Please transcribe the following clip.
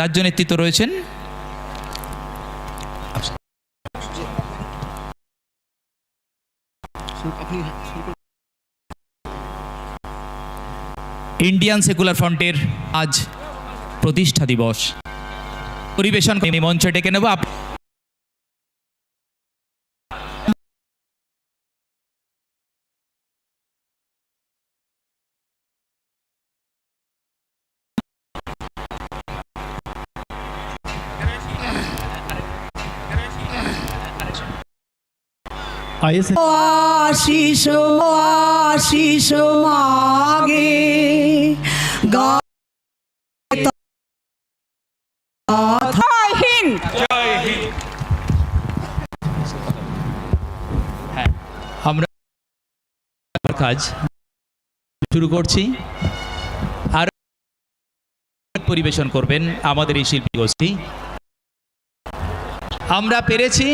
রাজ্য নেতৃত্ব রয়েছেন। ইন্ডিয়ান সেকুলার ফ্রন্টের আজ প্রতিষ্ঠা দিবস। পরিবেশন মঞ্চে ডেকে নেব আশিস আশিস মাগে। আমরা কাজ শুরু করছি। আর পরিবেশন করবেন আমাদের এই শিল্পী গোষ্ঠী। আমরা পেরেছি